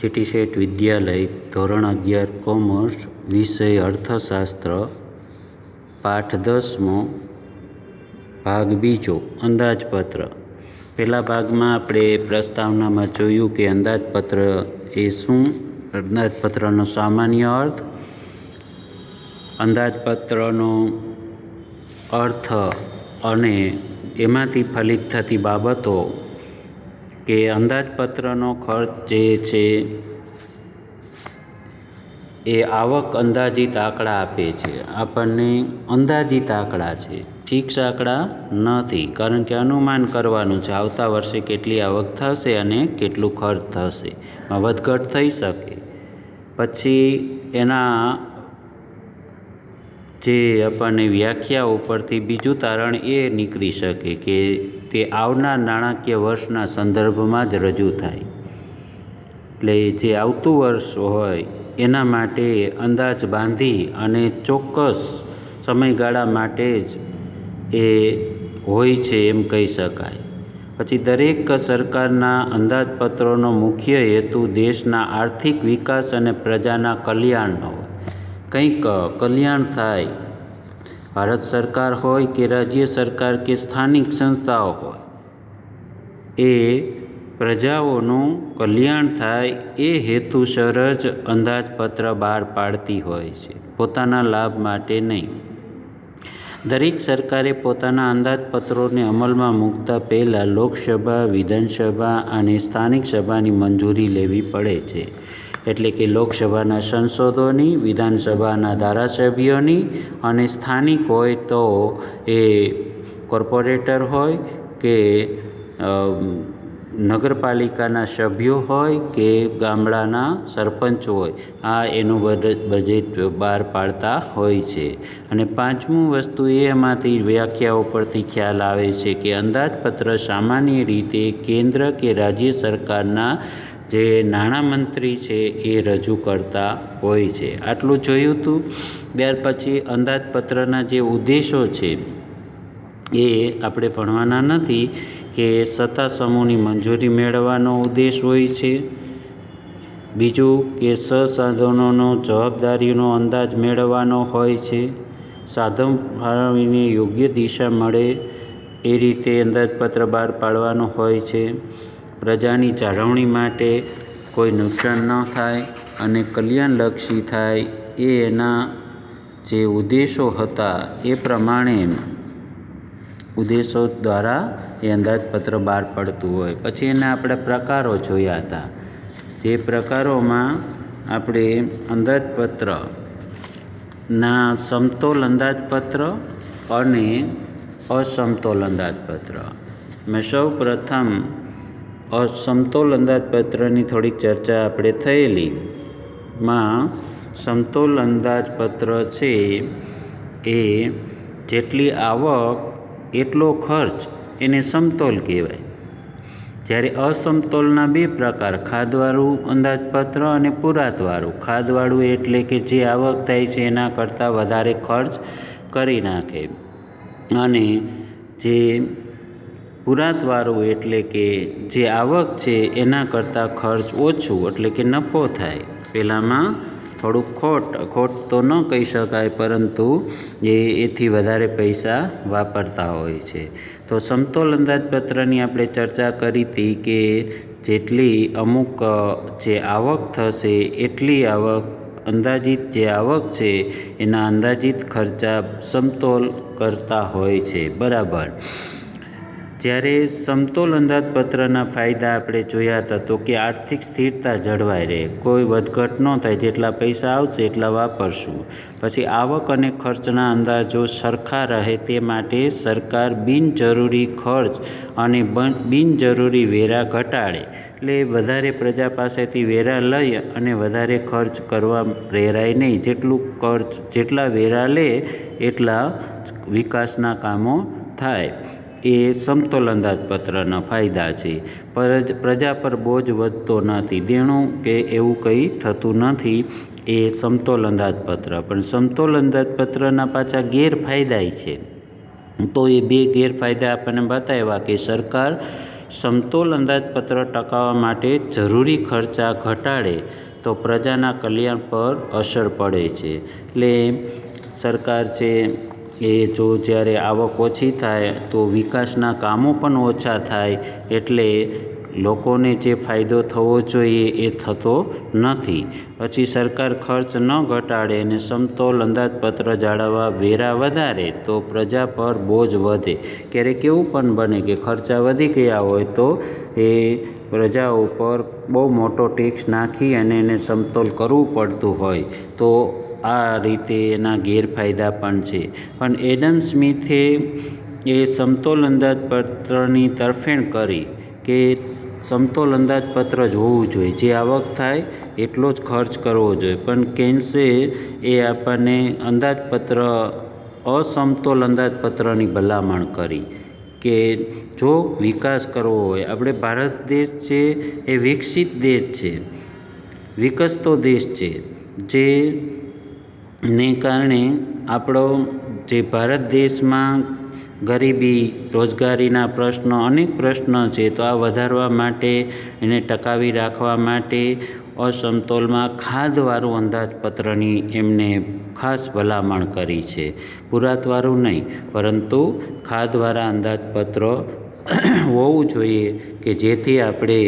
શેઠ વિદ્યાલય, ધોરણ અગિયાર, કોમર્સ, વિષય અર્થશાસ્ત્ર, પાઠ દસમો, ભાગ બીજો, અંદાજપત્ર. પહેલા ભાગમાં આપણે પ્રસ્તાવનામાં જોયું કે અંદાજપત્ર એ શું? અંદાજપત્રનો સામાન્ય અર્થ. અંદાજપત્રનો અર્થ અને એમાંથી ફલિત થતી બાબતો કે અંદાજપત્રનો ખર્ચ જે છે એ આવક અંદાજિત આંકડા આપે છે. આપણને અંદાજિત આંકડા છે. ફિક્સ આંકડા નથી, કારણ કે અનુમાન કરવાનું છે આવતા વર્ષે કેટલી આવક થશે અને કેટલું ખર્ચ થશે. વધઘટ થઈ શકે. પછી એના જે આપણને વ્યાખ્યા ઉપરથી બીજું તારણ એ નીકળી શકે કે તે આવનાર નાણાકીય વર્ષના સંદર્ભમાં જ રજૂ થાય. એટલે જે આવતું વર્ષ હોય, એના માટે અંદાજ બાંધી અને ચોક્કસ સમયગાળા માટે જ એ હોય છે એમ કહી શકાય. પછી દરેક સરકારના અંદાજપત્રોનો મુખ્ય હેતુ દેશના આર્થિક વિકાસ અને પ્રજાના કલ્યાણનો. કંઈક કલ્યાણ થાય. ભારત સરકાર હોય કે રાજ્ય સરકાર કે સ્થાનિક સંસ્થાઓ હોય, એ પ્રજાઓનું કલ્યાણ થાય એ હેતુસર જ અંદાજપત્ર બહાર પાડતી હોય છે. પોતાના લાભ માટે નહીં. દરેક સરકારે પોતાના અંદાજપત્રોને અમલમાં મૂકતા પહેલાં લોકસભા, વિધાનસભા અને સ્થાનિક સભાની મંજૂરી લેવી પડે છે. એટલે કે લોકસભાના સંસદોની, વિધાનસભાના ધારાસભ્યોની અને સ્થાનિક હોય તો એ કોર્પોરેટર હોય કે નગરપાલિકાના સભ્યો હોય કે ગામડાના સરપંચ હોય, આ એનું બજેટ બહાર પાડતા હોય છે. અને પાંચમું વસ્તુ એમાંથી વ્યાખ્યાઓ પરથી ખ્યાલ આવે છે કે અંદાજપત્ર સામાન્ય રીતે કેન્દ્ર કે રાજ્ય સરકારના જે નાણામંત્રી છે એ રજૂ કરતા હોય છે. આટલું જોયું હતું ત્યાર પછી અંદાજપત્રના જે ઉદ્દેશો છે એ આપણે ભણવાના નથી કે સત્તા સમૂહની મંજૂરી મેળવવાનો ઉદ્દેશ હોય છે. બીજું કે સસાધનોનો જવાબદારીનો અંદાજ મેળવવાનો હોય છે. સાધન ફાળવીને યોગ્ય દિશા મળે એ રીતે અંદાજપત્ર બહાર પાડવાનો હોય છે. પ્રજાની જાળવણી માટે કોઈ નુકસાન ન થાય અને કલ્યાણલક્ષી થાય એ એના જે ઉદ્દેશો હતા એ પ્રમાણે ઉદ્દેશો દ્વારા એ અંદાજપત્ર બહાર પડતું હોય. પછી એના આપણે પ્રકારો જોયા હતા. એ પ્રકારોમાં આપણે અંદાજપત્રના સમતોલ અંદાજપત્ર અને અસમતોલ અંદાજપત્ર. મેં સૌ પ્રથમ અસમતોલ અંદાજપત્રની થોડીક ચર્ચા આપણે થયેલી. માં સમતોલ અંદાજપત્ર છે એ જેટલી આવક, એટલો ખર્ચ એને સમતોલ કહેવાય. જ્યારે અસમતોલના બે પ્રકાર, ખાદવાળું અંદાજપત્ર અને પુરાતવાળું. ખાદવાળું એટલે કે જે આવક થાય છે એના કરતાં વધારે ખર્ચ કરી નાખે. અને જે પુરાતવાળું એટલે કે જે આવક છે એના કરતાં ખર્ચ ઓછું એટલે કે નફો થાય. પહેલાંમાં થોડુંક ખોટ ખોટ તો ન કહી શકાય પરંતુ એ એથી વધારે પૈસા વાપરતા હોય છે. તો સમતોલ અંદાજપત્રની આપણે ચર્ચા કરી હતી કે જેટલી અમુક જે આવક થશે, એટલી આવક, અંદાજિત જે આવક છે, એના અંદાજિત ખર્ચા સમતોલ કરતા હોય છે. બરાબર. જ્યારે સમતોલ અંદાજપત્રના ફાયદા આપણે જોયા હતા તો કે આર્થિક સ્થિરતા જળવાઈ રહે. કોઈ વધઘટ ન થાય. જેટલા પૈસા આવશે એટલા વાપરશું. પછી આવક અને ખર્ચના અંદાજો સરખા રહે તે માટે સરકાર બિનજરૂરી ખર્ચ અને બિનજરૂરી વેરા ઘટાડે. એટલે વધારે પ્રજા પાસેથી વેરા લઈ અને વધારે ખર્ચ કરવા પ્રેરાય નહીં. જેટલું ખર્ચ, જેટલા વેરા લે એટલા વિકાસના કામો થાય. એ સમતોલ અંદાજપત્રના ફાયદા છે. પર પ્રજા પર બોજ વધતો નથી. દેણું કે એવું કંઈ થતું નથી એ સમતોલ અંદાજપત્ર પણ સમતોલ અંદાજપત્રના પાછા ગેરફાયદાય છે. તો એ બે ગેરફાયદા આપણને બતાવ્યા કે સરકાર સમતોલ અંદાજપત્ર ટકાવવા માટે જરૂરી ખર્ચા ઘટાડે તો પ્રજાના કલ્યાણ પર અસર પડે છે. એટલે સરકાર છે એ જો જ્યારે આવક ઓછી થાય, તો વિકાસના કામો પણ ઓછા થાય, એટલે લોકોને જે ફાયદો થવો જોઈએ એ થતો નથી. પછી સરકાર ખર્ચ ન ઘટાડે અને સમતોલ અંદાજપત્ર જાળવવા વેરા વધારે, તો પ્રજા પર બોજ વધે. ક્યારેક એવું પણ બને કે ખર્ચા વધી ગયા હોય, તો એ પ્રજા ઉપર બહુ મોટો ટેક્સ નાખી અને એને સમતોલ કરવું પડતું હોય. તો આ રીતે એના ગેરફાયદા પણ છે. પણ એડમ સ્મિથે એ સમતોલ અંદાજપત્રની તરફેણ કરી કે સમતોલ અંદાજપત્ર જ હોવું જોઈએ. જે આવક થાય એટલો જ ખર્ચ કરવો જોઈએ. પણ કેન્સે એ આપણને અંદાજપત્ર, અસમતોલ અંદાજપત્રની ભલામણ કરી કે જો વિકાસ કરવો હોય, આપણે ભારત દેશ છે એ વિકસિત દેશ છે, વિકસતો દેશ છે, જે ને કારણે આપણો જે ભારત દેશમાં ગરીબી, રોજગારીના પ્રશ્નો, અનેક પ્રશ્નો છે, તો આ વધારવા માટે એને ટકાવી રાખવા માટે અસમતોલમાં ખાધવાળું અંદાજપત્રની એમને ખાસ ભલામણ કરી છે. પુરાતવાળું નહીં, પરંતુ ખાધવાળા અંદાજપત્ર હોવું જોઈએ કે જેથી આપણે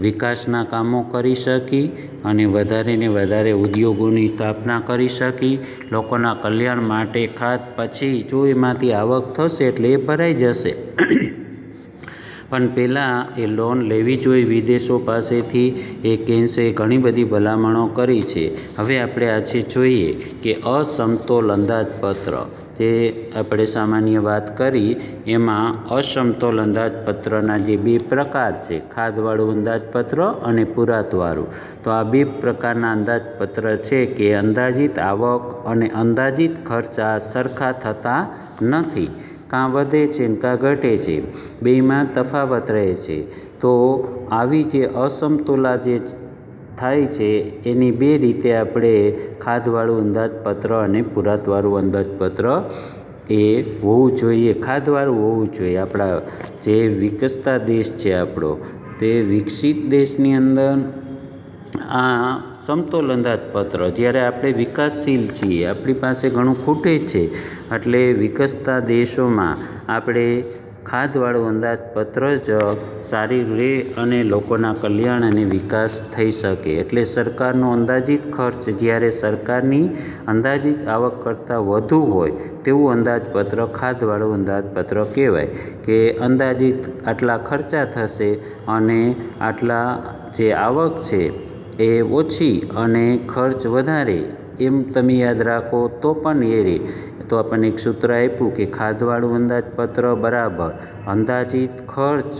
વિકાસના કામો કરી શકી અને વધારે ને વધારે ઉદ્યોગોની સ્થાપના કરી શકી. લોકોના કલ્યાણ માટે ખાત પછી જો એમાંથી આવક થશે એટલે એ ભરાઈ જશે. પણ પહેલાં એ લોન લેવી જોઈએ વિદેશો પાસેથી એ કેન્સે ઘણી બધી ભલામણો કરી છે. હવે આપણે આજે જોઈએ કે અસમતોલ અંદાજપત્ર. જે આપણે સામાન્ય વાત કરી, એમાં અસમતોલ અંદાજપત્રના જે બે પ્રકાર છે, ખાધવાળું અંદાજપત્ર અને પુરાતવાળું. તો આ બે પ્રકારના અંદાજપત્ર છે કે અંદાજિત આવક અને અંદાજિત ખર્ચા સરખા થતા નથી. કાં વધે છે કાં ઘટે છે, બેમાં તફાવત રહે છે. તો આવી જે અસમતોલા જે થાય છે, એની બે રીતે આપણે ખાધવાળું અંદાજપત્ર અને પુરાતવાળું અંદાજપત્ર એ હોવું જોઈએ. ખાધવાળું હોવું જોઈએ. આપણા જે વિકસતા દેશ છે આપણો, તે વિકસિત દેશની અંદર આ સમતોલ અંદાજપત્ર, જ્યારે આપણે વિકાસશીલ છીએ, આપણી પાસે ઘણું ખૂટે છે, એટલે વિકસતા દેશોમાં આપણે ખાધવાળું અંદાજપત્ર જ સારી રહે અને લોકોના કલ્યાણ અને વિકાસ થઈ શકે. એટલે સરકારનો અંદાજિત ખર્ચ જ્યારે સરકારની અંદાજિત આવક કરતાં વધુ હોય, તેવું અંદાજપત્ર ખાધવાળું અંદાજપત્ર કહેવાય કે અંદાજિત આટલા ખર્ચા થશે અને આટલા જે આવક છે એ ઓછી અને ખર્ચ વધારે, એમ તમે યાદ રાખો તો પણ એ રહે તો આપણને એક સૂત્ર આપ્યું કે ખાધવાળું અંદાજપત્ર બરાબર, અંદાજિત ખર્ચ,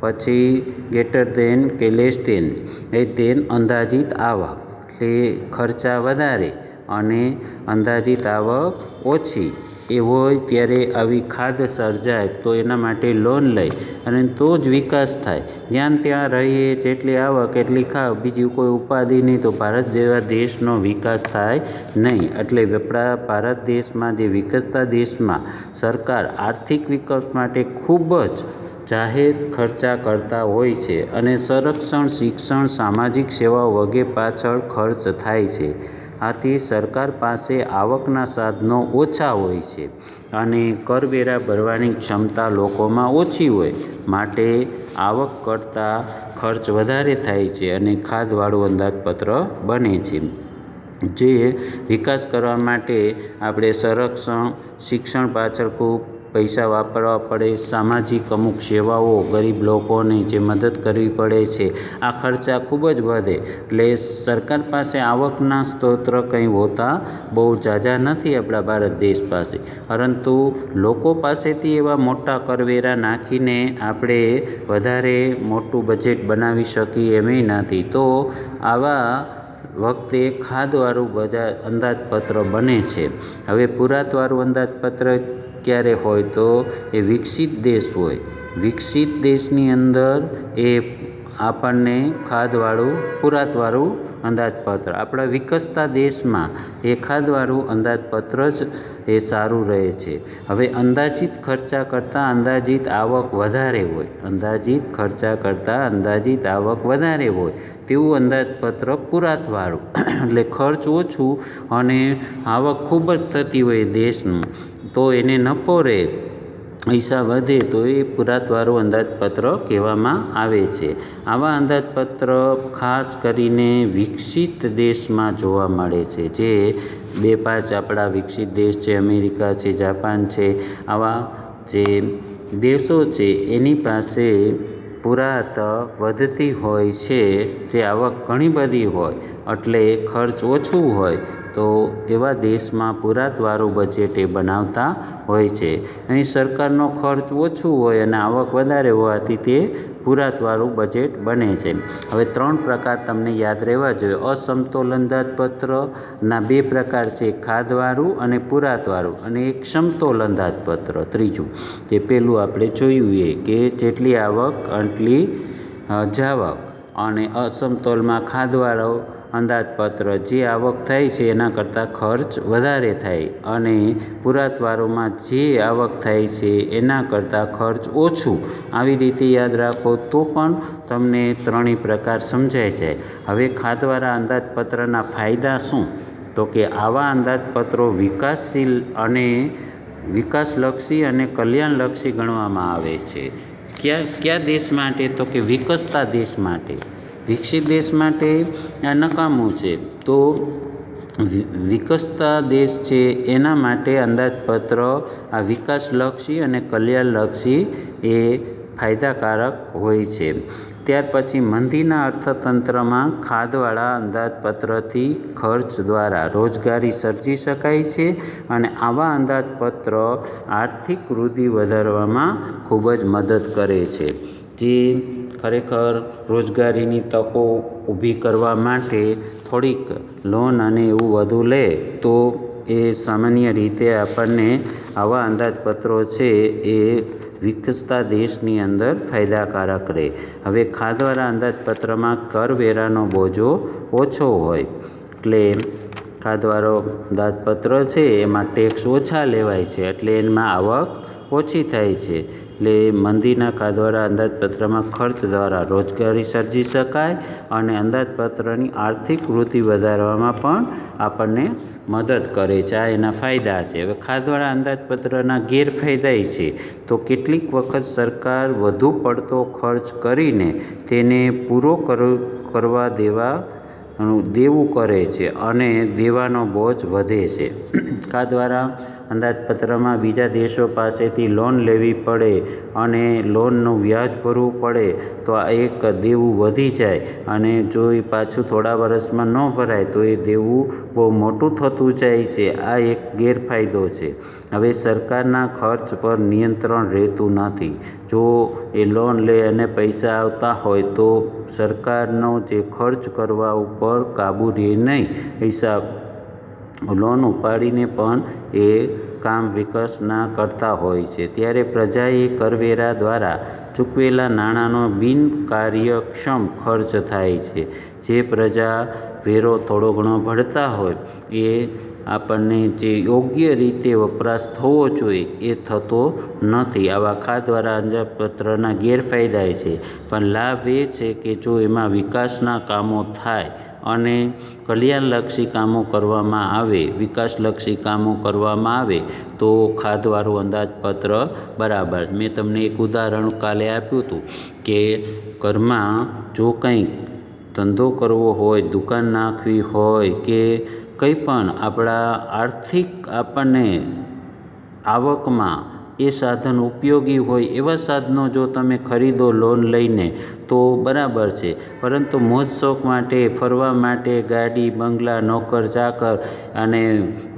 પછી ગેટર દેન કે લેસ દેન એ દેન અંદાજિત આવક, એટલે ખર્ચા વધારે અને અંદાજિત આવક ઓછી. એ હોય ત્યારે આવી ખાધ સર્જાય તો એના માટે લોન લઈ અને તો જ વિકાસ થાય. જ્યાં ત્યાં રહીએ જેટલી આવક એટલી ખાવ. બીજી કોઈ ઉપાધિ નહીં તો ભારત જેવા દેશનો વિકાસ થાય નહીં. એટલે વેપરા ભારત દેશમાં જે વિકસતા દેશમાં સરકાર આર્થિક વિકાસ માટે ખૂબ જ જાહેર ખર્ચા કરતા હોય છે અને સંરક્ષણ, શિક્ષણ, સામાજિક સેવાઓ વગેરે પાછળ ખર્ચ થાય છે. આથી સરકાર પાસે આવકના સાધનો ઓછા હોય છે અને કરવેરા ભરવાની ક્ષમતા લોકોમાં ઓછી હોય માટે આવક કરતાં ખર્ચ વધારે થાય છે અને ખાધવાળું અંદાજપત્ર બને છે. જે વિકાસ કરવા માટે આપણે સંરક્ષણ, શિક્ષણ પાછળ ખૂબ પૈસા વાપરવા પડે, સામાજિક અમુક સેવાઓ ગરીબ લોકોને જે મદદ કરવી પડે છે, આ ખર્ચા ખૂબ જ વધે. એટલે સરકાર પાસે આવકના સ્ત્રોત કંઈ હોતા બહુ ઝાઝા નથી આપણા ભારત દેશ પાસે. પરંતુ લોકો પાસેથી એવા મોટા કરવેરા નાખીને આપણે વધારે મોટું બજેટ બનાવી શકીએ એમ નથી. તો આવા વખતે ખાદવાળું બધા અંદાજપત્ર બને છે. હવે પુરાતવાળું અંદાજપત્ર ક્યારે હોય તો એ વિકસિત દેશ હોય. વિકસિત દેશની અંદર એ આપણને ખાદવાળું, પુરાતવાળું અંદાજપત્ર. આપણા વિકસતા દેશમાં એ ખાદવાળું અંદાજપત્ર જ એ સારું રહે છે. હવે અંદાજિત ખર્ચા કરતાં અંદાજિત આવક વધારે હોય. અંદાજિત ખર્ચા કરતાં અંદાજિત આવક વધારે હોય. તેવું અંદાજપત્ર પુરાતવાળું. એટલે ખર્ચ ઓછું અને આવક ખૂબ જ થતી હોય દેશનું. તો એને નફો રહે પૈસા વધે તો એ પુરાતવાળું અંદાજપત્ર કહેવામાં આવે છે. આવા અંદાજપત્ર ખાસ કરીને વિકસિત દેશમાં જોવા મળે છે. જે બે પાંચ આપણા વિકસિત દેશ છે, અમેરિકા છે, જાપાન છે, આવા જે દેશો છે, એની પાસે પુરાત વધતી હોય છે. જે આવક ઘણી બધી હોય, એટલે ખર્ચ ઓછું હોય તો એવા દેશમાં પુરાતવાળું બજેટ એ બનાવતા હોય છે. અહીં સરકારનો ખર્ચ ઓછું હોય અને આવક વધારે હોવાથી તે પુરાતવાળું બજેટ બને છે. હવે ત્રણ પ્રકાર તમને યાદ રહેવા જોઈએ. અસમતોલ અંદાજપત્રના બે પ્રકાર છે ખાધવાળું અને પુરાતવાળું. અને એક સમતોલ અંદાજપત્ર ત્રીજું. જે પેલું આપણે જોયું એ કે જેટલી આવક, આટલી જાવક અને અસમતોલમાં ખાધવાળો અંદાજપત્ર જે આવક થાય છે એના કરતાં ખર્ચ વધારે થાય અને પુરાતવાળોમાં જે આવક થાય છે એના કરતાં ખર્ચ ઓછું. આવી રીતે યાદ રાખો તો પણ તમને ત્રણેય પ્રકાર સમજાય જાય. હવે ખાતવાળા અંદાજપત્રના ફાયદા શું? તો કે આવા અંદાજપત્રો વિકાસશીલ અને વિકાસલક્ષી અને કલ્યાણલક્ષી ગણવામાં આવે છે. કયા કયા દેશ માટે? તો કે વિકસતા દેશ માટે. વિકસિત દેશ માટે આ નકામું છે. તો વિકસતા દેશ છે એના માટે અંદાજપત્ર, આ વિકાસલક્ષી અને કલ્યાણલક્ષી એ ફાયદાકારક હોય છે. ત્યાર પછી મંદીના અર્થતંત્રમાં ખાદવાળા અંદાજપત્રથી ખર્ચ દ્વારા રોજગારી સર્જી શકાય છે અને આવા અંદાજપત્ર આર્થિક વૃદ્ધિ વધારવામાં ખૂબ જ મદદ કરે છે. જે ખરેખર રોજગારીની તકો ઊભી કરવા માટે થોડીક લોન અને એવું વધુ લે, તો એ સામાન્ય રીતે આપણને આવા અંદાજપત્રો છે એ વિકસતા દેશની અંદર ફાયદાકારક રહે. હવે ખાધવાળા અંદાજપત્રમાં કરવેરાનો બોજો ઓછો હોય, એટલે ખાધવાળો અંદાજપત્ર છે એમાં ટેક્સ ઓછા લેવાય છે, એટલે એમાં આવક ઓછી થાય છે. એટલે મંદીના દ્વારા અંદાજપત્રમાં ખર્ચ દ્વારા રોજગારી સર્જી શકાય અને અંદાજપત્રની આર્થિક વૃદ્ધિ વધારવામાં પણ આપણને મદદ કરે છે. આ એના ફાયદા છે. હવે ખાધવાળા અંદાજપત્રના ગેરફાયદા છે. તો કેટલીક વખત સરકાર વધુ પડતો ખર્ચ કરીને તેને પૂરો કરવા દેવા દેવું કરે છે અને દેવાનો બોજ વધે છે. ખાધવાળા અંદાજપત્રમાં બીજા દેશો પાસેથી લોન લેવી પડે અને લોનનું વ્યાજ ભરવું પડે, તો આ એક દેવું વધી જાય. અને જો એ પાછું થોડા વર્ષમાં ન ભરાય, તો એ દેવું બહુ મોટું થતું જાય છે. આ એક ગેરફાયદો છે. હવે સરકારના ખર્ચ પર નિયંત્રણ રહેતું નથી. જો એ લોન લે અને પૈસા આવતા હોય, તો સરકારનો જે ખર્ચ કરવા ઉપર કાબૂ રહે નહીં. હિસાબ લોન ઉપાડીને પણ એ કામ વિકસના કરતા હોય છે. ત્યારે પ્રજાએ કરવેરા દ્વારા ચૂકવેલા નાણાંનો બિનકાર્યક્ષમ ખર્ચ થાય છે. જે પ્રજા વેરો થોડો ઘણો ભરતા હોય, એ આપણને જે યોગ્ય રીતે વપરાશ થવો જોઈએ, એ થતો નથી. આવા ખાધવાળા અંદાજપત્રના ગેરફાયદા છે. પણ લાભ એ છે કે જો એમાં વિકાસના કામો થાય અને કલ્યાણલક્ષી કામો કરવામાં આવે, વિકાસલક્ષી કામો કરવામાં આવે, તો ખાધવાળું અંદાજપત્ર બરાબર. મેં તમને એક ઉદાહરણ કાલે આપ્યું હતું કે ઘરમાં જો કંઈક ધંધો કરવો હોય, દુકાન નાખવી હોય કે કંઈ પણ આપણા આર્થિક આપણને આવકમાં એ સાધન ઉપયોગી હોય એવા સાધનો જો તમે ખરીદો લોન લઈને, તો બરાબર છે. પરંતુ મોજ શોખ માટે, ફરવા માટે ગાડી, બંગલા, નોકર, ચાકર અને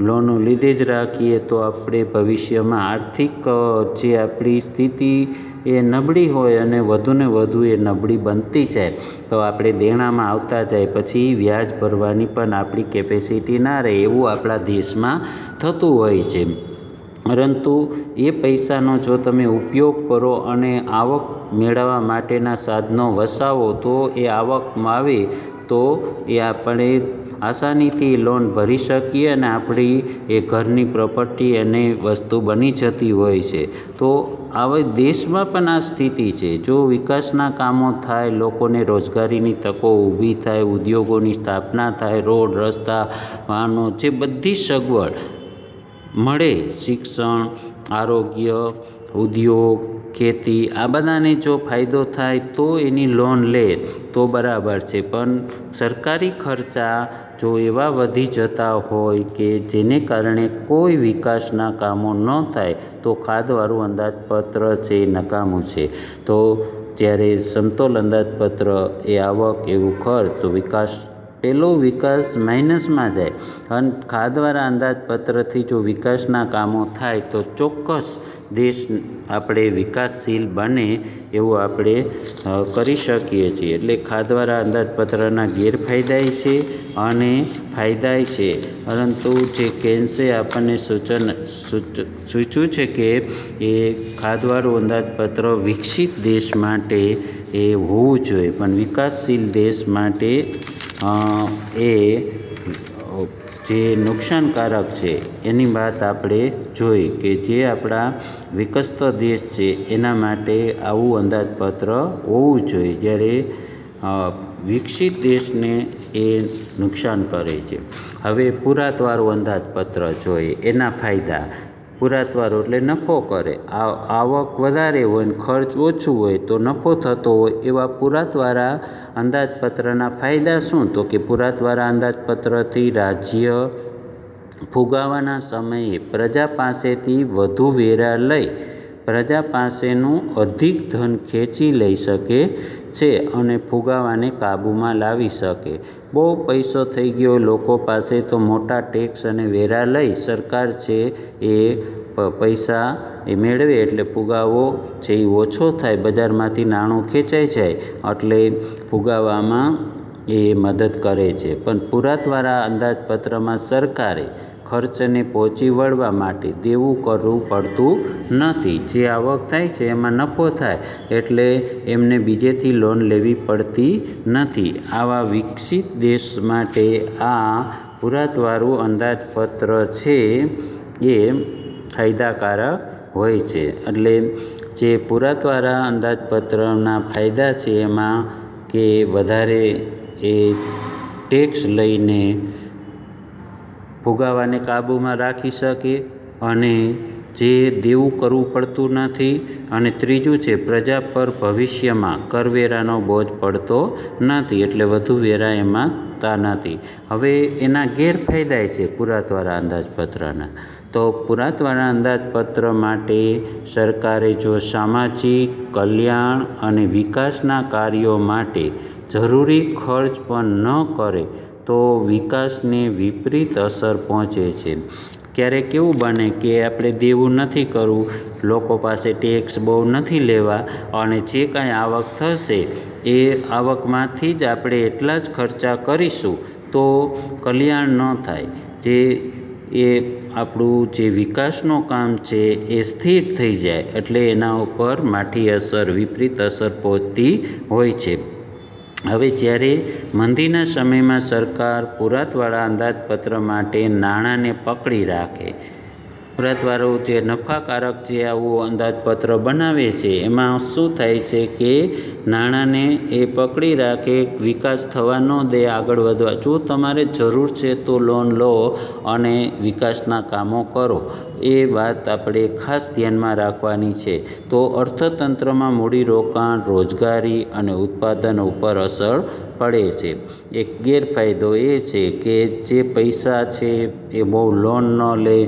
લોનો લીધે જ રાખીએ, તો આપણે ભવિષ્યમાં આર્થિક જે આપણી સ્થિતિ એ નબળી હોય અને વધુને વધુ એ નબળી બનતી જાય, તો આપણે દેણામાં આવતા જાય. પછી વ્યાજ ભરવાની પણ આપણી કેપેસિટી ના રહે એવું આપણા દેશમાં થતું હોય છે. પરંતુ એ પૈસાનો જો તમે ઉપયોગ કરો અને આવક મેળવવા માટેના સાધનો વસાવો તો એ આવકમાં આવે, તો એ આપણે આસાનીથી લોન ભરી શકીએ અને આપણી એ ઘરની પ્રોપર્ટી અને વસ્તુ બની જતી હોય છે. તો હવે દેશમાં પણ આ સ્થિતિ છે. જો વિકાસના કામો થાય, લોકોને રોજગારીની તકો ઊભી થાય, ઉદ્યોગોની સ્થાપના થાય, રોડ, રસ્તા, વાહનો, જે બધી સગવડ મળે. શિક્ષણ, આરોગ્ય, ઉદ્યોગ, ખેતી, આ બધાને જો ફાયદો થાય તો એની લોન લે, તો બરાબર છે. પણ સરકારી ખર્ચા જો એવા વધી જતા હોય કે જેને કારણે કોઈ વિકાસના કામો ન થાય, તો ખાધવાળું અંદાજપત્ર છે એ નકામું છે. તો જ્યારે સમતોલ અંદાજપત્ર એ આવક, એવું ખર્ચ વિકાસ પહેલો વિકાસ માઇનસમાં જાય. અને ખાધવાળા અંદાજપત્રથી જો વિકાસના કામો થાય તો ચોક્કસ દેશ આપણે વિકાસશીલ બને એવું આપણે કરી શકીએ છીએ. એટલે ખાધવાળા અંદાજપત્રના ગેરફાયદાય છે અને ફાયદાય છે. પરંતુ જે કેન્સે આપણને સૂચન સૂચ્યું છે કે એ ખાદવારું અંદાજપત્ર વિકસિત દેશ માટે એ હોવું જોઈએ. પણ વિકાસશીલ દેશ માટે એ જે નુકસાનકારક છે, એની વાત આપણે જોઈ કે જે આપણા વિકસતો દેશ છે, એના માટે આવું અંદાજપત્ર હોવું જોઈએ જ્યારે વિકસિત દેશને એ નુકસાન કરે છે. હવે પુરાતવાળું અંદાજપત્ર જોઈએ, એના ફાયદા. પુરાતવાળું એટલે નફો કરે. આવક વધારે હોય ને ખર્ચ ઓછું હોય તો નફો થતો હોય એવા પુરાતવાળા અંદાજપત્રના ફાયદા શું? તો કે પુરાતવાળા અંદાજપત્રથી રાજ્ય ફુગાવાના સમયે પ્રજા પાસેથી વધુ વેરા લઈ પ્રજા પાસેનું અધિક ધન ખેંચી લઈ શકે છે અને ફુગાવાને કાબૂમાં લાવી શકે. બહુ પૈસો થઈ ગયો લોકો પાસે તો મોટા ટેક્સ અને વેરા લઈ સરકાર છે એ પૈસા એ મેળવે એટલે ફુગાવો છે એ ઓછો થાય, બજારમાંથી નાણું ખેંચાઈ જાય એટલે ફુગાવામાં એ મદદ કરે છે. પણ પુરાતવાળા અંદાજપત્રમાં સરકારે ખર્ચને પહોંચી વળવા માટે દેવું કરવું પડતું નથી. જે આવક થાય છે, એમાં નફો થાય એટલે એમને બીજેથી લોન લેવી પડતી નથી. આવા વિકસિત દેશ માટે આ પુરાતવાળું અંદાજપત્ર છે એ ફાયદાકારક હોય છે. એટલે જે પુરાતવાળા અંદાજપત્રના ફાયદા છે એમાં કે વધારે એ ટેક્સ લઈને ફુગાવાને કાબૂમાં રાખી શકે અને જે દેવું કરવું પડતું નથી અને ત્રીજું છે, પ્રજા પર ભવિષ્યમાં કરવેરાનો બોજ પડતો નથી એટલે વધુ વેરા એમાં તા નથી. હવે એના ગેરફાયદા છે પુરાતવાળા અંદાજપત્રના. તો પુરાતવાળા અંદાજપત્ર માટે સરકારે જો સામાજિક, કલ્યાણ અને વિકાસના કાર્યો માટે જરૂરી ખર્ચ પણ ન કરે તો વિકાસને વિપરીત અસર પહોંચે છે. ક્યારેક કેવું બને કે આપણે દેવું નથી કરવું, લોકો પાસે ટેક્સ બહુ નથી લેવા અને જે કાંઈ આવક થશે એ આવકમાંથી જ આપણે એટલા જ ખર્ચા કરીશું તો કલ્યાણ ન થાય. જે એ આપણું જે વિકાસનું કામ છે એ સ્થિર થઈ જાય, એટલે એના ઉપર માઠી અસર, વિપરીત અસર પહોંચતી હોય છે. હવે જ્યારે મંદીના સમયમાં સરકાર પુરાતવાળા અંદાજપત્ર માટે નાણાંને પકડી રાખે પુરાતવાળું જે નફાકારક જે આવું અંદાજપત્ર બનાવે છે, એમાં શું થાય છે કે નાણાંને એ પકડી રાખે, વિકાસ થવા ન દે, આગળ વધવા. જો તમારે જરૂર છે તો લોન લો અને વિકાસના કામો કરો. એ વાત આપણે ખાસ ધ્યાનમાં રાખવાની છે. તો અર્થતંત્રમાં મૂડીરોકાણ રોજગારી અને ઉત્પાદન ઉપર અસર પડે છે. એક ગેરફાયદો એ છે કે જે પૈસા છે એ બહુ લોન ન લે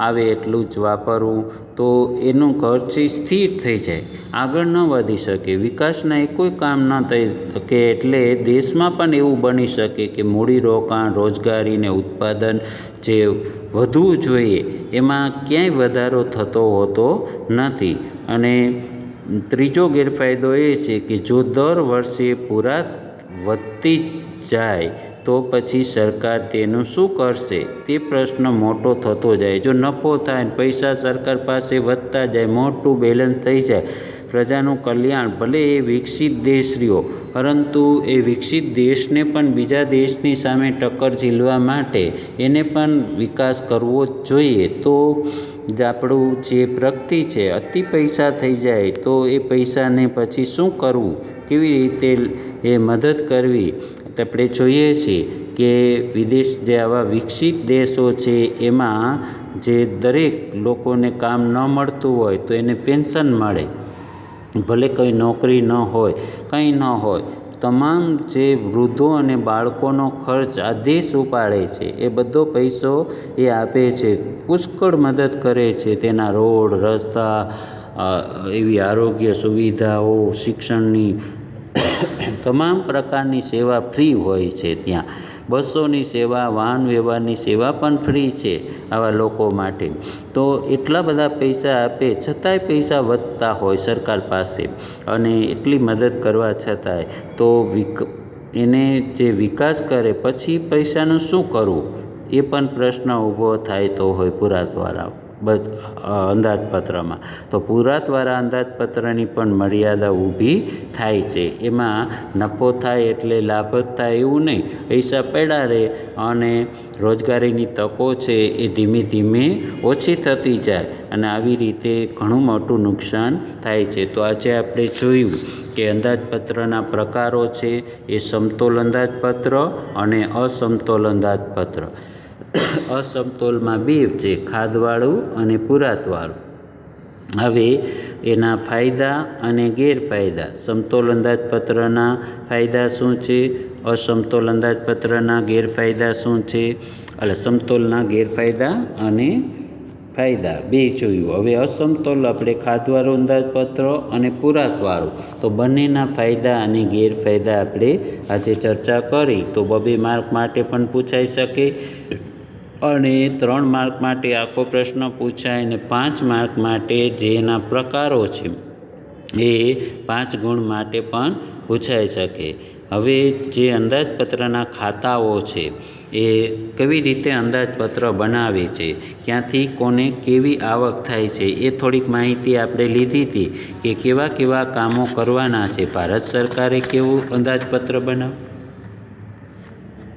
આવે એટલું જ વાપરવું તો એનું ખર્ચ સ્થિર થઈ જાય. આગળ ન વધી શકે. વિકાસના એ કોઈ કામ ન થઈ શકે એટલે દેશમાં પણ એવું બની શકે કે મૂડીરોકાણ રોજગારીને ઉત્પાદન જે વધવું જોઈએ, એમાં ક્યાંય વધારો થતો હોતો નથી. અને ત્રીજો ગેરફાયદો એ છે કે જો દર વર્ષે પૂરા વધતી જાય તો પછી સરકાર તેનું શું કરશે? તે પ્રશ્ન મોટો થતો જાય. જો નફો થાય પૈસા સરકાર પાસે વધતા જાય, મોટું બેલેન્સ થઈ જાય, પ્રજાનું કલ્યાણ ભલે એ વિકસિત દેશ રહ્યો, પરંતુ એ વિકસિત દેશને પણ બીજા દેશની સામે ટક્કર ઝીલવા માટે એને પણ વિકાસ કરવો જ જોઈએ. તો આપણું જે પ્રગતિ છે, અતિ પૈસા થઈ જાય, તો એ પૈસાને પછી શું કરવું? કેવી રીતે એ મદદ કરવી? આપણે જોઈએ છીએ કે વિદેશ જે આવા વિકસિત દેશો છે, એમાં જે દરેક લોકોને કામ ન મળતું હોય તો એને પેન્શન મળે. ભલે કંઈ નોકરી ન હોય, કંઈ ન હોય, તમામ જે વૃદ્ધો અને બાળકોનો ખર્ચ આ દેશ ઉપાડે છે, એ બધો પૈસો એ આપે છે, પુષ્કળ મદદ કરે છે તેના રોડ, રસ્તા એવી આરોગ્ય સુવિધાઓ, શિક્ષણની તમામ પ્રકારની સેવા ફ્રી હોય છે ત્યાં. બસોની સેવા, વાહન વ્યવહારની સેવા પણ ફ્રી છે આવા લોકો માટે. તો એટલા બધા પૈસા આપે છતાંય પૈસા વધતા હોય સરકાર પાસે અને એટલી મદદ કરવા છતાંય તો વિક, એને જે વિકાસ કરે પછી પૈસાનું શું કરવું? એ પણ પ્રશ્ન ઊભો થાય તો હોય પુરાતવાળા અંદાજપત્રમાં. તો પુરાતવાળા અંદાજપત્રની પણ મર્યાદા ઊભી થાય છે. એમાં નફો થાય એટલે લાભ જ થાય એવું નહીં. પૈસા પડ્યા રહે અને રોજગારીની તકો છે એ ધીમે ધીમે ઓછી થતી જાય અને આવી રીતે ઘણું મોટું નુકસાન થાય છે. તો આજે આપણે જોયું કે અંદાજપત્રના પ્રકારો છે એ સમતોલ અંદાજપત્ર અને અસમતોલ અંદાજપત્ર. અસમતોલમાં બે છે ખાધવાળું અને પુરાતવાળું. હવે એના ફાયદા અને ગેરફાયદા. સમતોલ અંદાજપત્રના ફાયદા શું છે? અસમતોલ અંદાજપત્રના ગેરફાયદા શું છે? એટલે સમતોલના ગેરફાયદા અને ફાયદા. બે જોયું. હવે અસમતોલ આપણે ખાધવાળું અંદાજપત્ર અને પુરાતવાળું. તો બંનેના ફાયદા અને ગેરફાયદા આપણે આજે ચર્ચા કરી. તો બબે માર્ક માટે પણ પૂછાઈ શકે. અને ત્રણ માર્ક માટે આખો પ્રશ્ન પૂછાય અને પાંચ માર્ક માટે જેના પ્રકારો છે, એ પાંચ ગુણ માટે પણ પૂછાઈ શકે. હવે જે અંદાજપત્રના ખાતાઓ છે, એ કેવી રીતે અંદાજપત્ર બનાવે છે, ક્યાંથી કોને કેવી આવક થાય છે, એ થોડીક માહિતી આપણે લીધી હતી કે કેવા કેવા કામો કરવાના છે. ભારત સરકારે કેવું અંદાજપત્ર બનાવ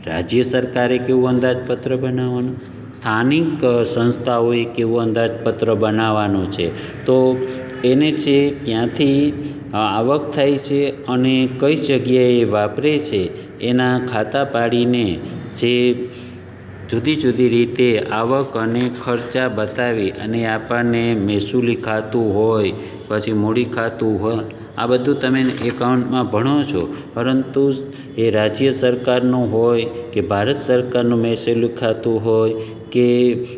રાજ્ય સરકારે કેવું અંદાજપત્ર બનાવવાનું? સ્થાનિક સંસ્થાઓએ કેવું અંદાજપત્ર બનાવવાનું છે? તો એને છે ક્યાંથી આવક થાય છે અને કઈ જગ્યાએ વાપરે છે, એના ખાતા પાડીને જે જુદી જુદી રીતે આવક અને ખર્ચા બતાવી અને આપણને મહેસૂલી ખાતું હોય, પછી મૂડી ખાતું હોય આ બધું તમે એકાઉન્ટમાં ભણો છો. પરંતુ એ રાજ્ય સરકારનું હોય કે ભારત સરકારનું મહેસૂલી ખાતું હોય કે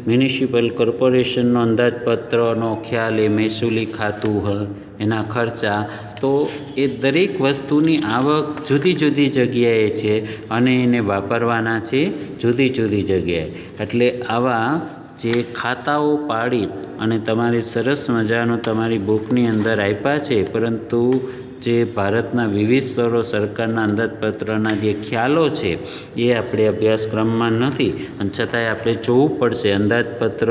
મ્યુનિસિપલ કોર્પોરેશનનો અંદાજપત્રનો ખ્યાલ એ મહેસૂલી ખાતું હોય, એના ખર્ચા, તો એ દરેક વસ્તુની આવક જુદી જુદી જગ્યાએ છે અને એને વાપરવાના છે જુદી જુદી જગ્યાએ. એટલે આવા જે ખાતાઓ પાડી અને તમારે સરસ મજાનું તમારી બુકની અંદર આપ્યા છે, પરંતુ જે ભારતના વિવિધ સ્તરો સરકારના અંદાજપત્રના જે ખ્યાલો છે, એ આપણે અભ્યાસક્રમમાં નથી. અને છતાંય આપણે જોવું પડશે. અંદાજપત્ર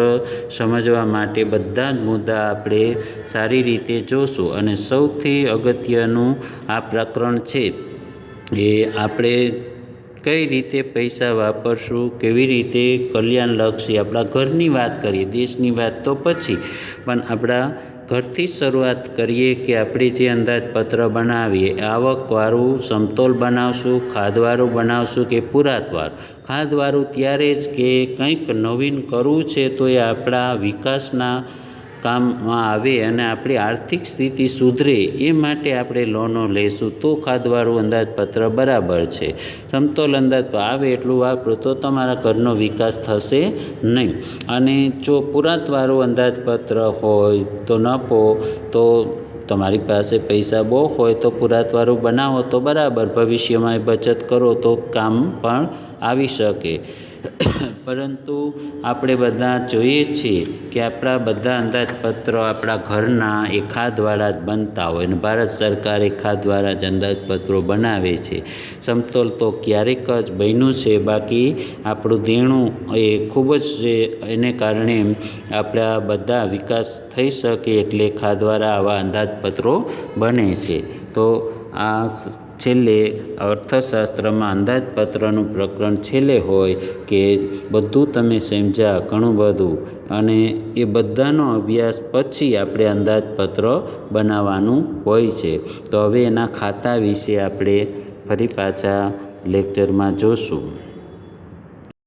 સમજવા માટે બધા જ મુદ્દા આપણે સારી રીતે જોશું. અને સૌથી અગત્યનું આ પ્રકરણ છે, એ આપણે કઈ રીતે પૈસા વાપરશું, કેવી રીતે કલ્યાણલક્ષી આપણા ઘરની વાત કરીએ, દેશની વાત તો પછી, પણ આપણા ઘરથી શરૂઆત કરીએ કે આપણે જે અંદાજપત્ર બનાવીએ, આવકવાળું સમતોલ બનાવશું ખાધવાળું બનાવશું કે પુરાતવાળું? ખાધવાળું ત્યારે જ કે કંઈક નવીન કરવું છે તો એ આપણા વિકાસના કામમાં આવે અને આપણી આર્થિક સ્થિતિ સુધરે, એ માટે આપણે લોનો લઈશું. તો ખાધવાળું અંદાજપત્ર બરાબર છે. સમતોલ અંદાજ આવે એટલું વાપરો તો તમારા ઘરનો વિકાસ થશે નહીં. અને જો પુરાતવાળું અંદાજપત્ર હોય તો નફો, તો તમારી પાસે પૈસા બહુ હોય તો પુરાતવાળું બનાવો તો બરાબર, ભવિષ્યમાં બચત કરો તો કામ પણ આવી શકે. પરંતુ આપણે બધા જોઈએ છીએ કે આપણા બધા અંદાજપત્રો આપણા ઘરના એખાદવાળા જ બનતા હોય અને ભારત સરકાર એખાદવાળા જ અંદાજપત્રો બનાવે છે. સમતોલ તો ક્યારેક જ બન્યું છે, બાકી આપણું દેણું એ ખૂબ જ એને કારણે આપણા બધા વિકાસ થઈ શકે એટલે એખાદવાળા આવા અંદાજપત્રો બને છે. તો આ છેલ્લે અર્થશાસ્ત્રમાં અંદાજપત્રનું પ્રકરણ છેલ્લે હોય કે બધું તમે સમજ્યા, ઘણું બધું. અને એ બધાનો અભ્યાસ પછી આપણે અંદાજપત્ર બનાવવાનું હોય છે. તો હવે એના ખાતા વિશે આપણે ફરી પાછા લેક્ચરમાં જોશું.